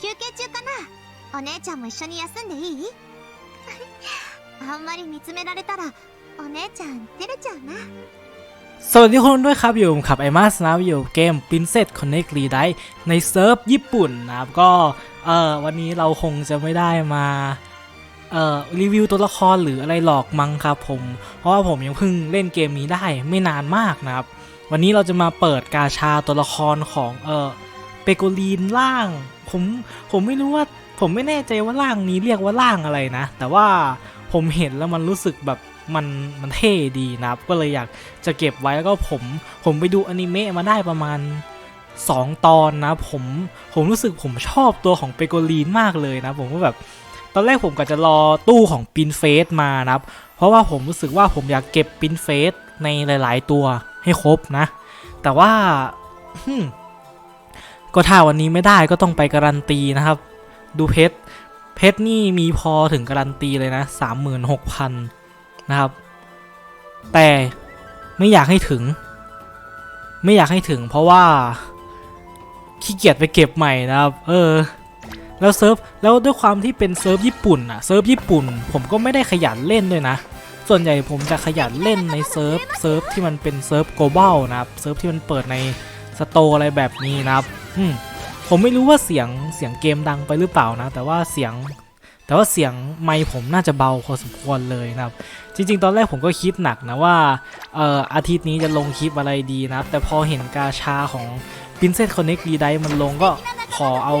休憩中かなお姉ちゃんも一緒に休んでいいあんまり見つめられたらお姉ちゃん照れちゃうな สวัสดีคนด้วยครับอยู่ผมขับไอมาสนะครับอยู่เกม Princess Connect r e d i ในเซิร์ฟญี่ปุ่นนะครับก็เออวันนี้เราคงจะไม่ได้มาเอ่อรีวิวตัวละครหรืออะไรหลอกมั้งครับผม เพราะว่าผมยังเพิ่งเล่นเกมนี้ได้ไม่นานมากนะครับ วันนี้เราจะมาเปิดกาชาตัวละครของเออเปโกลีนล่าง ผมผมไม่รู้ว่าผมไม่แน่ใจว่าล่างนี้เรียกว่าล่างอะไรนะ แต่ว่าผมเห็นแล้วมันรู้สึกแบบมันมันเท่ดีนะครับ ก็เลยอยากจะเก็บไว้แล้วก็ผมผมไปดูอนิเมะมาได้ประมาณ 2 ตอนนะ ผมผมรู้สึกผมชอบตัวของเปโกลีนมากเลยนะ ผมก็แบบตอนแรกผมก็จะรอตู้ของปินเฟสมานะครับ เพราะว่าผมรู้สึกว่าผมอยากเก็บปินเฟสในหลาย ๆ ตัวให้ครบนะ แต่ว่าฮึ ก็ถ้าวันนี้ไม่ได้ก็ต้องไปการันตีนะครับ ดูเพชรเพชรนี่มีพอถึงการันตีเลยนะ 36,000 นะครับ แต่ไม่อยากให้ถึง ไม่อยากให้ถึงเพราะว่าขี้เกียจไปเก็บใหม่นะครับ เออ แล้วเซิร์ฟ แล้วด้วยความที่เป็นเซิร์ฟญี่ปุ่นอะเซิร์ฟญี่ปุ่น ผมก็ไม่ได้ขยันเล่นด้วยนะ ส่วนใหญ่ผมจะขยันเล่นในเซิร์ฟ เซิร์ฟที่มันเป็นเซิร์ฟ global นะครับ เซิร์ฟที่มันเปิดในสโตอะไรแบบนี้นะครับ อืมผมไม่รู้ว่าเสียงเสียงเกมดังไปหรือเปล่านะ แต่ว่าเสียง แต่ว่าเสียงไมค์ผมน่าจะเบาพอสมควรเลยนะครับ จริง ๆ ตอนแรกผมก็คิดหนักนะว่าเอ่ออาทิตย์นี้จะลงคลิปอะไรดีนะ แต่พอเห็นกาชาของ Princess Connect d i มันลงก็ขอเอา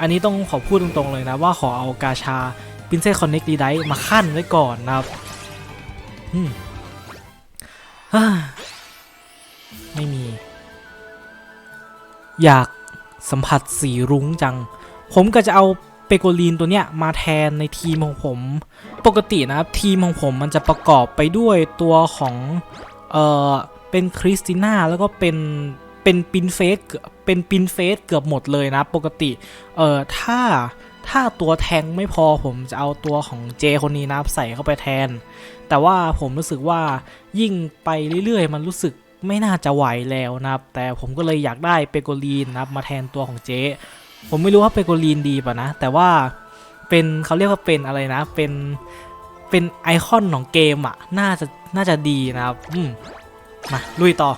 อันนี้ต้องขอพูดตรงๆเลยนะ ว่าขอเอากาชา Princess Connect d i มาขั้นไว้ก่อนนะครับฮ่าไม่มี อยากสัมผัสสีรุ้งจัง ผมก็จะเอาเปโกลีนตัวเนี้ยมาแทนในทีมของผม ปกตินะครับทีมของผมมันจะประกอบไปด้วยตัวของเอ่อเป็นคริสติน่าแล้วก็เป็นเป็นปินเฟสเป็นปินเฟสเกือบหมดเลยนะปกติเออถ้าถ้าตัวแทงไม่พอผมจะเอาตัวของเจคนนี้นะใส่เข้าไปแทน แต่ว่าผมรู้สึกว่ายิ่งไปเรื่อยๆ มันรู้สึก ไม่น่าจะไหวแล้วนะครับ แต่ผมก็เลยอยากได้เปโกลีนนะครับมาแทนตัวของเจ๊ผมไม่รู้ว่าเปโกลีนดีป่ะนะ แต่ว่าเป็นเขาเรียกว่าเป็นอะไรนะ เป็นเป็นไอคอนของเกมอะน่าจะน่าจะดีนะครับ อืมมาลุยต่อ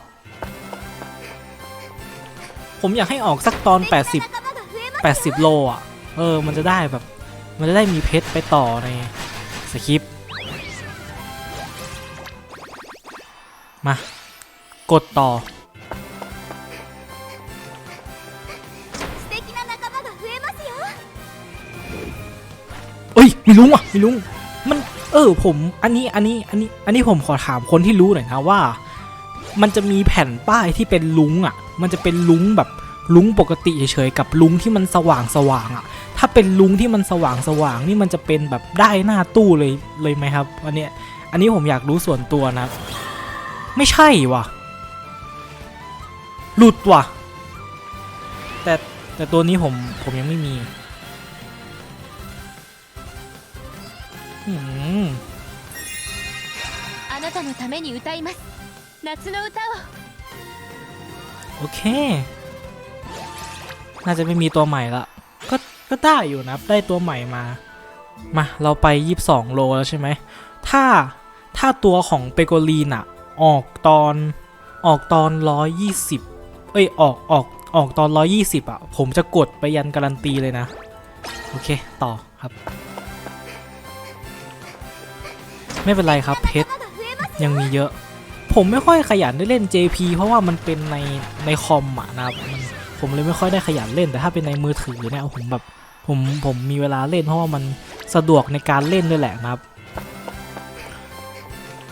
ผมอยากให้ออกสักตอน 80 80 โลอะเออ มันจะได้แบบ มันจะได้มีเพชรไปต่อในสคริปมา ดต่อ เอ้ยมีลุงอะมีลุง มัน เออ ผม อันนี้ อันนี้ อันนี้ อันนี้ผมขอถามคนที่รู้หน่อยนะว่า มันจะมีแผ่นป้ายที่เป็นลุงอะ มันจะเป็นลุงแบบลุงปกติเฉยๆกับลุงที่มันสว่างสว่างอะ ถ้าเป็นลุงที่มันสว่างสว่างนี่มันจะเป็นแบบได้หน้าตู้เลยเลยไหมครับ อันเนี้ย อันนี้ผมอยากรู้ส่วนตัวนะ ไม่ใช่ว่ะ หลุดว่ะ แต่แต่ตัวนี้ผมผมยังไม่มี อืม あなたのために歌います夏の歌を โอเค น่าจะไม่มีตัวใหม่ละ ก็ ก็ได้อยู่นะ ได้ตัวใหม่มา มา เราไป 22 โลแล้วใช่ไหม ถ้า ถ้าตัวของเปโกลีนอะออกตอน ออกตอน 120 เอ้ยออกออกออกตอน 120อะ ผมจะกดไปยันการันตีเลยนะ โอเค ต่อครับ ไม่เป็นไรครับเพชรยังมีเยอะ ผมไม่ค่อยขยันได้เล่น JP เพราะว่ามันเป็นในในคอมอะนะครับผมเลยไม่ค่อยได้ขยันเล่นแต่ถ้าเป็นในมือถือเนี่ยผมแบบผมผมมีเวลาเล่นเพราะว่ามันสะดวกในการเล่นด้วยแหละนะครับ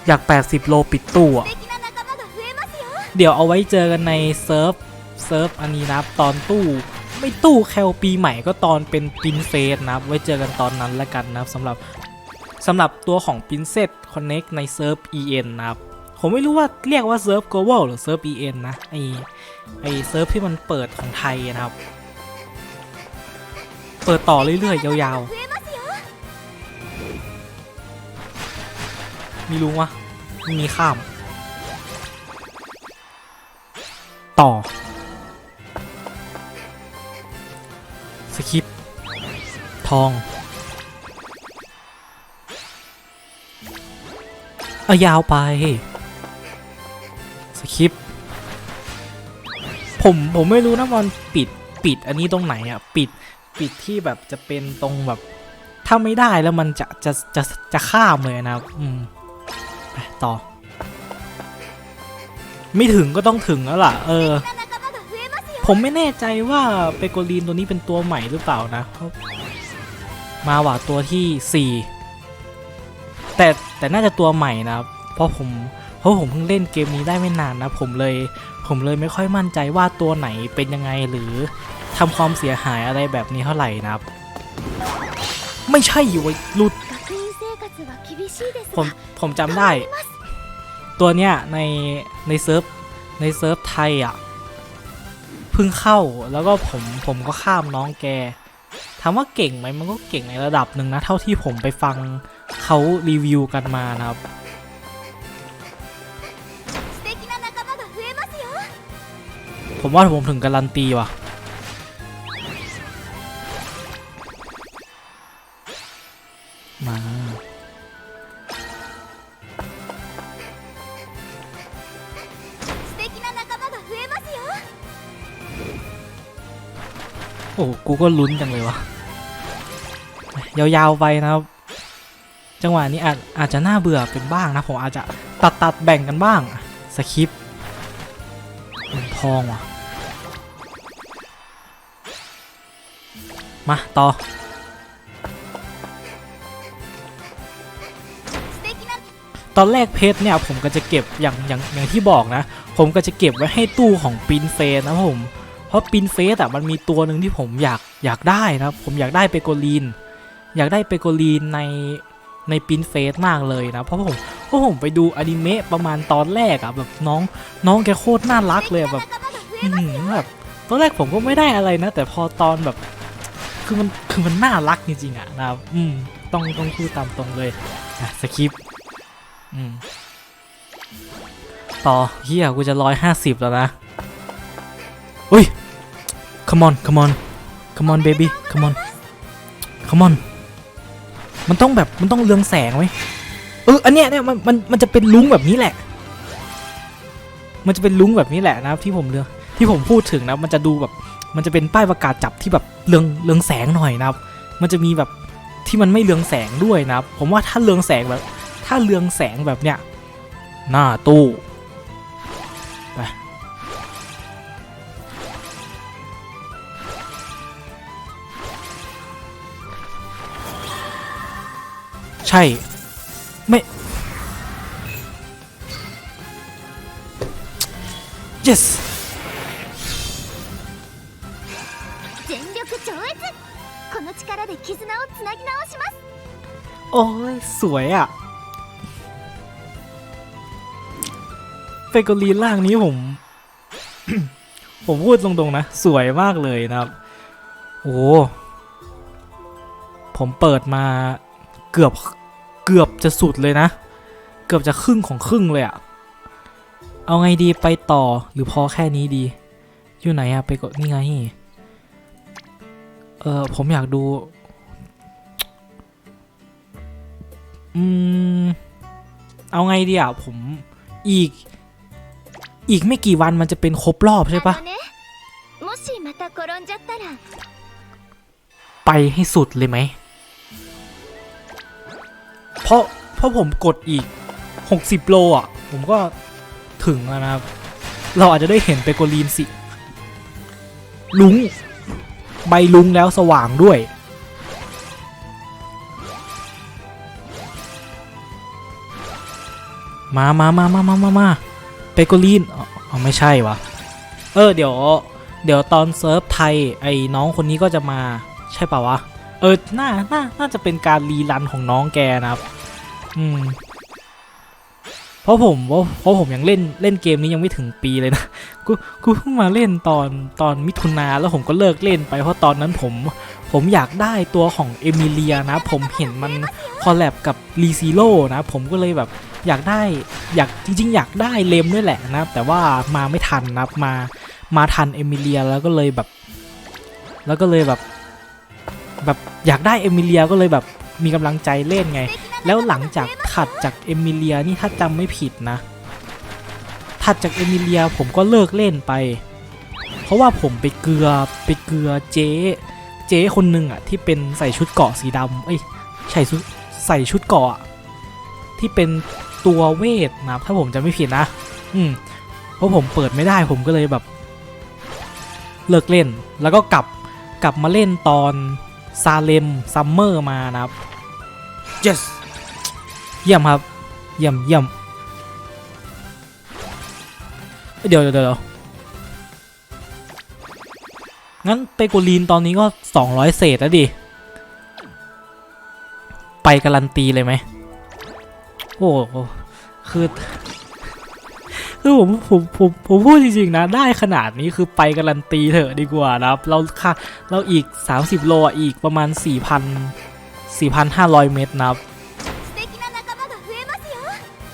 อยาก 80 โลปิดตู้อะ เดี๋ยวเอาไว้เจอกันในเซิร์ฟเซิร์ฟอันนี้นะตอนตู้ ไม่ตู้แคลปีใหม่ก็ตอนเป็นปินเฟสนะไว้เจอกันตอนนั้นละกันนะสำหรับสำหรับตัวของปินเซสคอนเน็กในเซิร์ฟ EN นะผมไม่รู้ว่าเรียกว่าเซิร์ฟ global หรือเซิร์ฟ EN นะไอไอเซิร์ฟที่มันเปิดของไทยนะครับ เปิดต่อเรื่อยๆ ยาวๆ มีลุงวะมีข้าม ต่อ สคริปทอง เอายาวไป สคริปผม ผมไม่รู้นะมันปิดปิดอันนี้ตรงไหนอะ ปิดปิดที่แบบจะเป็นตรงแบบ ถ้าไม่ได้แล้วมันจะจะจะจะข้ามเลยนะครับ อืม ไป ต่อ ไม่ถึงก็ต้องถึงแล้วล่ะ เออ ผมไม่แน่ใจว่าเปโกลีนตัวนี้เป็นตัวใหม่หรือเปล่านะ มาว่าตัวที่ 4 แต่แต่น่าจะตัวใหม่นะเพราะผมเพราะผมเพิ่งเล่นเกมนี้ได้ไม่นานนะ ผมเลยผมเลยไม่ค่อยมั่นใจว่าตัวไหนเป็นยังไงหรือทำความเสียหายอะไรแบบนี้เท่าไหร่นะครับ ไม่ใช่อยู่ลุดผมผมจำได้ ตัวเนี้ยในในเซิร์ฟในเซิร์ฟไทยอะเพิ่งเข้าแล้วก็ผมผมก็ข้ามน้องแกถามว่าเก่งไหมมันก็เก่งในระดับหนึ่งนะ เท่าที่ผมไปฟังเขารีวิวกันมานะครับผมว่าผมถึงการันตีว่ะ กูก็ลุ้นจังเลยวะยาวๆไปนะครับ จังหวะนี้อาจอาจจะน่าเบื่อเป็นบ้างนะผมอาจจะตัดตัดแบ่งกันบ้างสคริปเหมืทองว่ะ มา ต่อตอนแรกเพชรเนี่ยผมก็จะเก็บอย่างอย่างอย่างที่บอกนะ ผมก็จะเก็บไว้ให้ตู้ของปินเฟนนะผม เพราะปินเฟสอะมันมีตัวหนึ่งที่ผมอยากอยากได้นะผมอยากได้เปโกลีน อยากได้เปโกลีนในในปินเฟสมากเลยนะเพราะผมเพราะผมไปดูอนิเมะประมาณตอนแรกอะแบบน้องน้องแกโคตรน่ารักเลยแบบแบบตอนแรกผมก็ไม่ได้อะไรนะ แต่พอตอนแบบ คือมันคือมันน่ารักจริงๆอะนะอืมต้องต้องพูดตามตรงเลยอะสคริปต่อเฮียกูจะร้อยห้าสิบแล้วนะอุ้ย come on come on come on baby come on come on มันต้องแบบมันต้องเรืองแสงไหมเอออันเนี้ยเนี่ยมันมันมันจะเป็นลุ้งแบบนี้แหละ มันจะเป็นลุ้งแบบนี้แหละนะครับ ที่ผมเลือกที่ผมพูดถึงนะมันจะดูแบบมันจะเป็นป้ายประกาศจับที่แบบเรืองเรืองแสงหน่อยนะครับ มันจะมีแบบที่มันไม่เรืองแสงด้วยนะครับ ผมว่าถ้าเรืองแสงแบบ ถ้าเรืองแสงแบบเนี้ยหน้าตู้ไป ใช่ ไม่ yes 全力超越この力で絆をつなぎ直します โอ้ย สวยอะ่ะ เฟโกลีนล่างนี้ผม ผมพูดตรงๆนะ สวยมากเลยนะครับ โอ้ ผมเปิดมาเกือบ เกือบจะสุดเลยนะ เกือบจะครึ่งของครึ่งเลยอะเอาไงดีไปต่อหรือพอแค่นี้ดี อยู่ไหนอะไปกดนี่ไง เออผมอยากดู อืม เอาไงดีอะผมอีก อีกไม่กี่วันมันจะเป็นครบรอบใช่ปะไปให้สุดเลยไหม ราะเพราะผมกดอีก 60 โลอะ ผมก็ถึงแล้วนะครับ เราอาจจะได้เห็นเปโกลีนสิ ลุง ใบลุงแล้วสว่างด้วย มามามามามามามาเปโกลีนอ๋ออ๋อไม่ใช่วะ เออ เดี๋ยว เดี๋ยวตอนเซิร์ฟไทย ไอ้น้องคนนี้ก็จะมา ใช่ป่าวะ เออ น่า น่า น่าจะเป็นการรีรันของน้องแกนะครับ อืมเพราะผมเพราะเพราะผมยังเล่นเล่นเกมนี้ยังไม่ถึงปีเลยนะกูกูเพิ่งมาเล่นตอนตอนมิถุนาแล้วผมก็เลิกเล่นไปเพราะตอนนั้นผม ผมอยากได้ตัวของเอมิเลียนะ ผมเห็นมันคอลแลบกับรีซิโร่นะ ผมก็เลยแบบอยากได้อยากจริง ๆ อยากได้เลมด้วยแหละนะ แต่ว่ามาไม่ทันนะมามาทันเอมิเลียแล้วก็เลยแบบ แล้วก็เลยแบบ แบบอยากได้เอมิเลียก็เลยแบบมีกำลังใจเล่นไง แล้วหลังจากถัดจากเอมิเลียนี่ถ้าจำไม่ผิดนะ ถัดจากเอมิเลียผมก็เลิกเล่นไป เพราะว่าผมไปเกลือไปเกลือเจ๊เจ๊คนหนึ่งอะที่เป็นใส่ชุดเกาะสีดำเอ้ยใส่ชุดใส่ชุดเกาะที่เป็นตัวเวทนะถ้าผมจะไม่ผิดนะ อืมเพราะผมเปิดไม่ได้ผมก็เลยแบบ เลิกเล่นแล้วก็กลับกลับมาเล่นตอนซาเลมซัมเมอร์มานะครับ yes เยี่ยมครับ เยี่ยมเยี่ยมเดี๋ยวเดี๋ยวเดี๋ยวงั้นเปโกลีนตอนนี้ก็ 200 เศษแล้วดิ ไปการันตีเลยไหม โอ้โคือ คือผมผมผมผมพูดจริงๆนะ ได้ขนาดนี้คือไปการันตีเถอะดีกว่านะครับ เราค่ะเราอีก 30 โลอีกประมาณ 4,000 4,500 เมตรนะครับ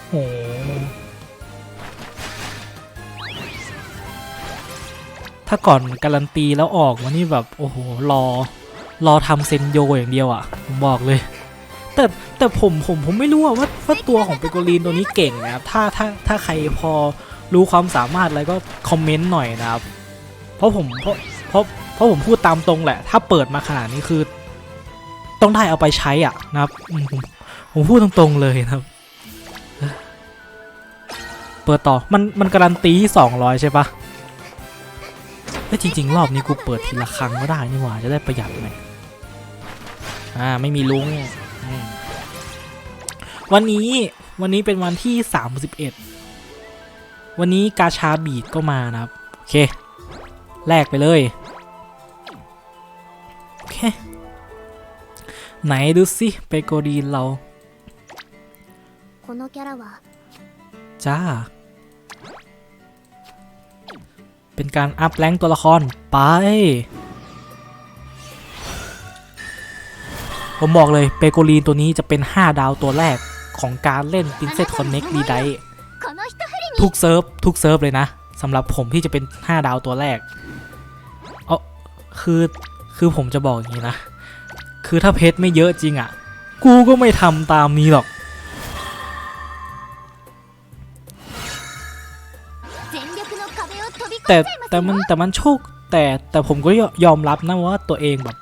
โอ้โหถ้าก่อนการันตีแล้วออกมานี่แบบโอ้โหรอ รอทำเซนโยอย่างเดียวอะ่ะผมบอกเลย แต่แต่ผมผมผมไม่รู้ว่าว่าตัวของเปโกลีนตัวนี้เก่งนะครับถ้าถ้าถ้าใครพอรู้ความสามารถอะไรก็คอมเมนต์หน่อยนะครับ เพราะผมเพราะเพราะเพราะผมพูดตามตรงแหละ ถ้าเปิดมาขนาดนี้คือ ต้องได้เอาไปใช้อะนะครับผมผมพูดตรงๆเลยนะครับ เปิดต่อ มันมันการันตี 200 ใช่ปะแต่จริง ๆ รอบนี้กูเปิดทีละครั้งก็ได้นี่หว่าจะได้ประหยัดหน่อยอ่าไม่มีลุงวันนี้วันนี้เป็นวันที่ 31 วันนี้กาชาบีดก็มานะครับ โอเค แลกไปเลย โอเค ไหนดูสิไปโกดีเราจ้า เป็นการอัพแรงตัวละครไป ผมบอกเลยเปโกลีนตัวนี้จะเป็น 5 ดาวตัวแรกของการเล่นทินเซตคอนเน็กต์ r e d i ทุกเซิร์ฟทุกเซิร์ฟเลยนะสำหรับผมที่จะเป็น 5 ดาวตัวแรกเออคือคือผมจะบอกอย่างนี้นะ คือถ้าเพชรไม่เยอะจริงอะ่ะ กูก็ไม่ทำตามนี้หรอก แต่แต่มันแต่มันโชคแต่แต่ผมก็ยอมรับนะว่าตัวเองแบบ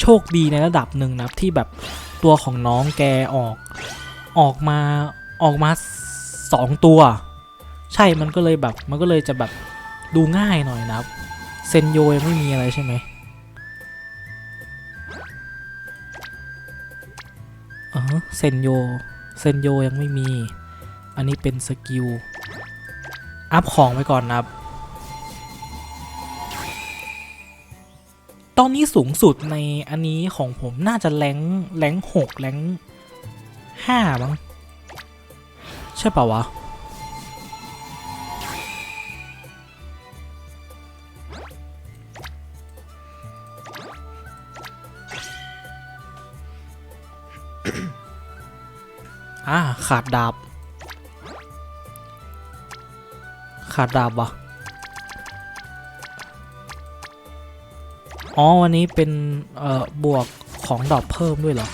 โชคดีในระดับหนึ่งนะที่แบบตัวของน้องแกออก ออกมาออกมาสองตัว ใช่มันก็เลยแบบมันก็เลยจะแบบดูง่ายหน่อยนะเซนโยยังไม่มีอะไรใช่ไหมเออเซนโยเซนโยยังไม่มี อันนี้เป็นสกิล อัพของไว้ก่อนนะครับ ตอนนี้สูงสุดในอันนี้ของผมน่าจะแรงแรงหกแรงห้ามั้งใช่ป่าวะอ่าขาดดาบ ขาดดาบวะอ๋อวันนี้เป็น เอ่อ บวกของดอปเพิ่มด้วยเหรอ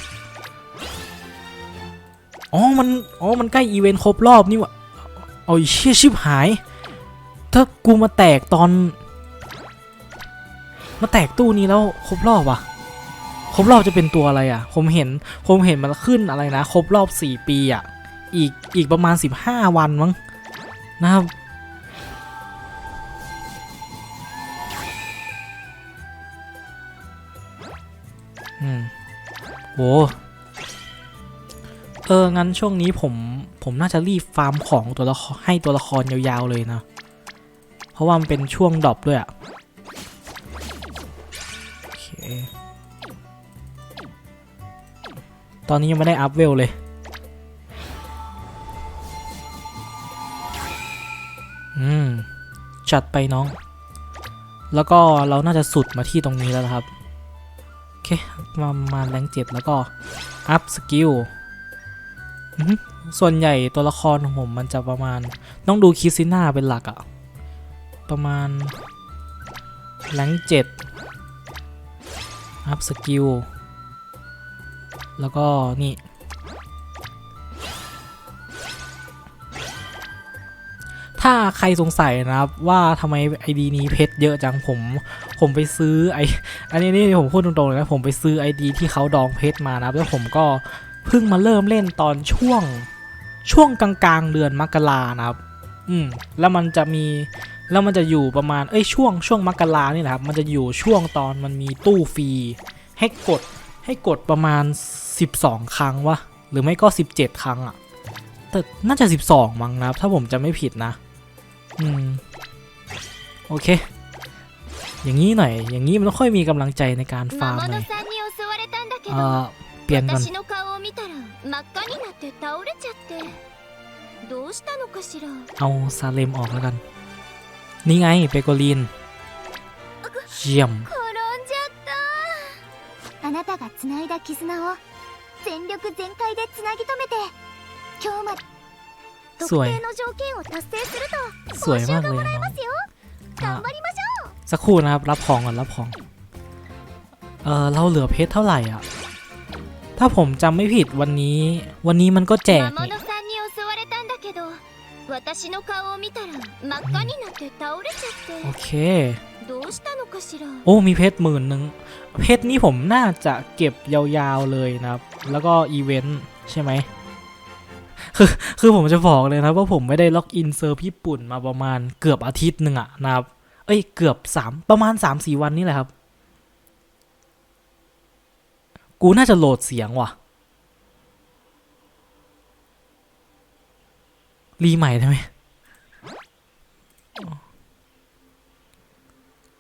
อ๋อ มัน อ๋อ มันใกล้อีเวนต์ครบรอบนี่วะเอาเชี่ยชิบหาย ถ้ากูมาแตกตอน มาแตกตู้นี้แล้วครบรอบวะครบรอบจะเป็นตัวอะไรอะ ผมเห็น ผมเห็นมันขึ้นอะไรนะ ครบรอบ 4 ปีอะ อีก อีกประมาณ 15 วันมั้งนะครับ เออ งั้นช่วงนี้ผมผมน่าจะรีบฟาร์มของตัวละครให้ตัวละครยาวๆเลยนะ เพราะว่ามันเป็นช่วงดรอปด้วยอะโอเค ตอนนี้ยังไม่ได้อัพเวลเลยอืม จัดไปน้อง แล้วก็เราน่าจะสุดมาที่ตรงนี้แล้วครับ เคมามาแรงเจ็ดแล้วก็ อัพสกิลส่วนใหญ่ตัวละครของผมมันจะประมาณ ต้องดูคิซิน่าเป็นหลักอะประมาณแรงเจ็ดออัพสกิล แล้วก็นี่ ถ้าใครสงสัยนะครับว่าทำไมไอดีนี้เพชรเยอะจังผม ผมไปซื้อไออันนี้นี่ผมพูดตรงๆเลยนะผมไปซื้อไอดีที่เขาดองเพชรมานะครับแล้วผมก็เพิ่งมาเริ่มเล่นตอนช่วงช่วงกลางๆเดือนมกรานะครับ อืมแล้วมันจะมีแล้วมันจะอยู่ประมาณเอ้ยช่วงช่วงมกรานี่แหละครับมันจะอยู่ช่วงตอนมันมีตู้ฟรีให้กดให้กดประมาณ 12 ครั้งวะหรือไม่ก็ 17 ครั้งอะแต่น่าจะ 12 มั้งนะครับ ถ้าผมจะไม่ผิดนะ อืม โอเค อย่างนี้หน่อย อย่างนี้มันต้องค่อยมีกำลังใจในการฟาร์ม 魔 หน่ 物 อย さんに襲われたんだけ เอ่ ど อ เปลี่ยนก่อน 私の顔を見たら真っ赤になって倒れちゃってどうしたのかしら เอาซาเลมออกแล้วกัน นี่ไงเปโกลีน เยี่ยม 転んじゃったあなたが繋いだ絆を全力全開で繋ぎ止めて今日まで特すごい定の条件を達成すると สวยมากเลยน้อง ますよ อ่ะ 頑張りましょう สักครู่นะครับ รับของก่อนรับของ เออเราเหลือเพชรเท่าไหร่อะ ถ้าผมจำไม่ผิดวันนี้ วันนี้มันก็แจกโอเคโอ้มีเพชรหมื่นหนึ่งเพชรนี้ผมน่าจะเก็บยาวๆเลยนะครับ แล้วก็อีเวนต์ใช่ไหมคือคือผมจะบอกเลยนะว่าผมไม่ได้ล็อกอินเซอร์ฟญี่ปุ่นมาประมาณเกือบอาทิตย์หนึ่งอะนะครับ เอ้ยเกือบสามประมาณสามสี่วันนี่แหละครับ กูน่าจะโหลดเสียงว่ะ รีใหม่ได้ไหม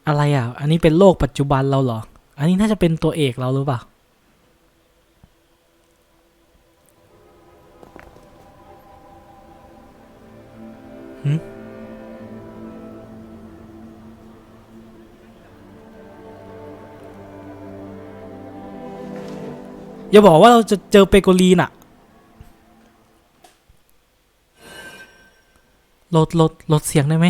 อะไรอะ อันนี้เป็นโลกปัจจุบันเราเหรอ อันนี้น่าจะเป็นตัวเอกเราหรือเปล่า หืม อย่าบอกว่าเราจะเจอเปโกลีนอะลดลดลดเสียงได้ไหม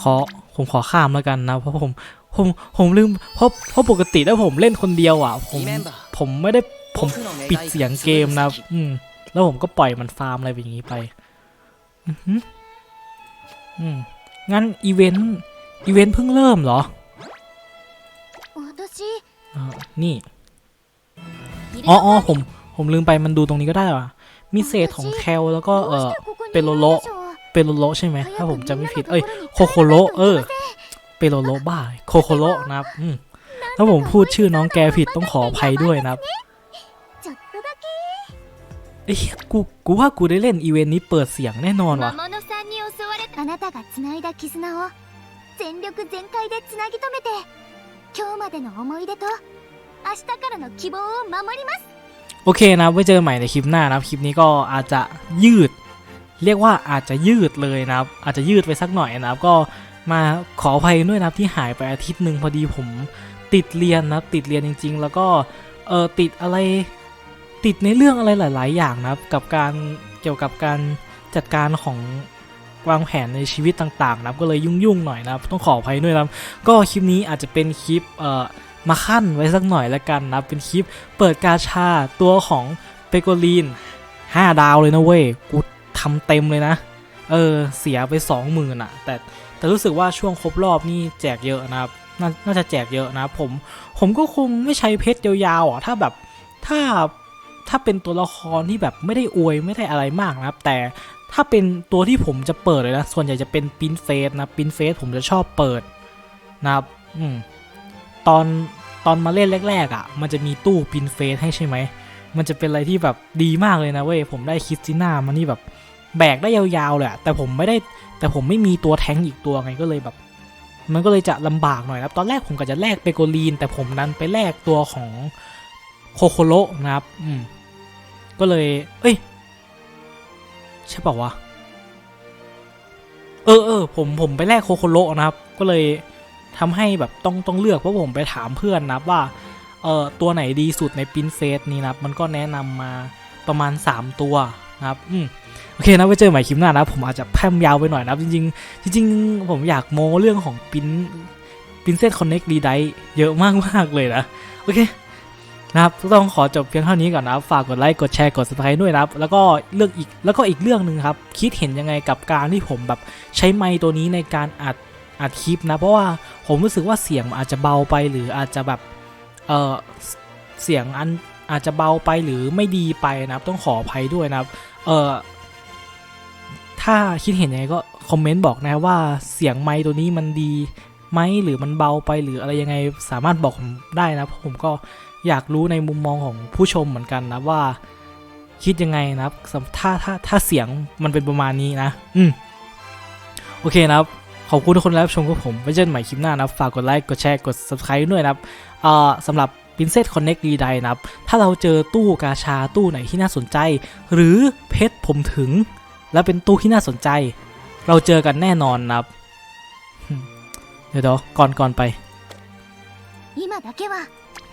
ขอ ผมขอข้ามแล้วกันนะ เพราะผม ผม ผมลืม เพราะ เพราะปกติถ้าผมเล่นคนเดียวอะ ผม ผมไม่ได้ ผมปิดเสียงเกมนะ อืม แล้วผมก็ปล่อยมันฟาร์มอะไรแบบนี้ไป อืมงั้นอีเวนต์ อีเวนต์เพิ่งเริ่มเหรอ 私 อ่านี่ อ๋ออ๋อผม ผมลืมไปมันดูตรงนี้ก็ได้ว่ะ มีเศษของแคลแล้วก็เออ ペロロ เปโลโลใช่ไหม ถ้าผมจำไม่ผิด เอ้ย โคโคโรเออ เปโลโลบ้า โคโคโรนะครับ อืมถ้าผมพูดชื่อน้องแกผิดต้องขออภัยด้วยนะครับ ちょっとだけ เอ้ยกู กูว่ากูได้เล่นอีเวนต์นี้เปิดเสียงแน่นอนว่ะ 魔物さんに襲われたあなたが繋いだ絆を全力全開で繋ぎ止めて 今日までの思い出と明日からの希望を守ります โอเคนะไว้เจอใหม่ในคลิปหน้านะครับ คลิปนี้ก็อาจจะยืด เรียกว่าอาจจะยืดเลยนะครับ อาจจะยืดไปสักหน่อยนะครับ ก็มาขออภัยด้วยนะครับที่หายไปอาทิตย์หนึ่งพอดีผมติดเรียนนะครับติดเรียนจริง ๆ แล้วก็เออติดอะไรติดในเรื่องอะไรหลาย ๆ อย่างนะครับ กับการเกี่ยวกับการจัดการของ วางแผนในชีวิตต่างๆนะครับก็เลยยุ่งๆหน่อยนะครับต้องขออภัยด้วยนะก็คลิปนี้อาจจะเป็นคลิปเอ่อมาขั้นไว้สักหน่อยละกันนะเป็นคลิปเปิดกาชาตัวของเปโกลีน 5 ดาวเลยนะเว้ยกูทำเต็มเลยนะ เออเสียไป 20,000อะ แต่แต่รู้สึกว่าช่วงครบรอบนี่แจกเยอะนะครับนน่าจะแจกเยอะนะผม ผมก็คงไม่ใช้เพชรยาวๆอะถ้าแบบถ้าถ้าเป็นตัวละครที่แบบไม่ได้อวยไม่ได้อะไรมากนะครับ แต่ ถ้าเป็นตัวที่ผมจะเปิดเลยนะ ส่วนใหญ่จะเป็นปินเฟสนะปินเฟสผมจะชอบเปิดนะครับอืมตอนตอนมาเล่นแรก ๆอะ มันจะมีตู้ปินเฟสให้ใช่ไหม มันจะเป็นอะไรที่แบบดีมากเลยนะเว้ย ผมได้คิสติน่ามานี่แบบแบกได้ยาวๆเลยแต่ผมไม่ได้แต่ผมไม่มีตัวแทงอีกตัวไงก็เลยแบบ มันก็เลยจะลำบากหน่อยนะครับ ตอนแรกผมก็จะแลกเปโกลีน แต่ผมนั้นไปแลกตัวของโคโคโรนะครับ อืม ก็เลย เอ้ย ใช่เปล่าวะ เออเออผมผมไปแลกโคโคโรนะครับ ก็เลยทำให้แบบต้องต้องเลือกเพราะผมไปถามเพื่อนนะครับว่าเออตัวไหนดีสุดในปินเฟสนี้นะครับมันก็แนะนำมาประมาณ 3 ตัวนะครับอืมโอเคนะไว้เจอใหม่คลิปหน้านะผมอาจจะแพร่มยาวไปหน่อยนะจริงๆจริงๆผมอยากโมเรื่องของปินปินเซตคอนเน็กดีไดเยอะมากๆเลยนะ โอเค นะครับต้องขอจบเพียงเท่านี้ก่อนนะครับฝากกดไลค์กดแชร์กด subscribe ด้วยนะครับ แล้วก็เรื่องอีกแล้วก็อีกเรื่องหนึ่งครับ คิดเห็นยังไงกับการที่ผมแบบใช้ไมค์ตัวนี้ในการอัดอัดคลิปนะ เพราะว่าผมรู้สึกว่าเสียงมันอาจจะเบาไปหรืออาจจะแบบเออเสียงอันอาจจะเบาไปหรือไม่ดีไปนะครับ ต้องขออภัยด้วยนะครับ เออถ้าคิดเห็นยังไงก็คอมเมนต์บอกนะว่าเสียงไมค์ตัวนี้มันดี ไหมหรือมันเบาไปหรืออะไรยังไงสามารถบอกผมได้นะเพราะผมก็อยากรู้ในมุมมองของผู้ชมเหมือนกันนะว่า คิดยังไงนะครับสำถ้าถ้าถ้าเสียงมันเป็นประมาณนี้นะ อืมโอเคนะครับขอบคุณทุกคนที่รับชมกับผมไว้เจอกันใหม่คลิปหน้านะฝากกดไลค์กดแชร์กด subscribe ด้วยนะครับเอ่อสำหรับ Princess Connect r e d i นะครับ ถ้าเราเจอตู้กาชาตู้ไหนที่น่าสนใจ หรือเพชรผมถึง และเป็นตู้ที่น่าสนใจ เราเจอกันแน่นอนนะครับ ดี๋ยวเดี๋ยวก่อนก่อนไป 今だけは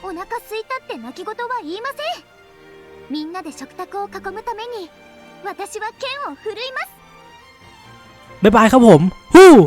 お腹すいたって泣き言は言いませんみんなで食卓を囲むために私は剣を振るいます บ๊ายบายครับผม ฮู้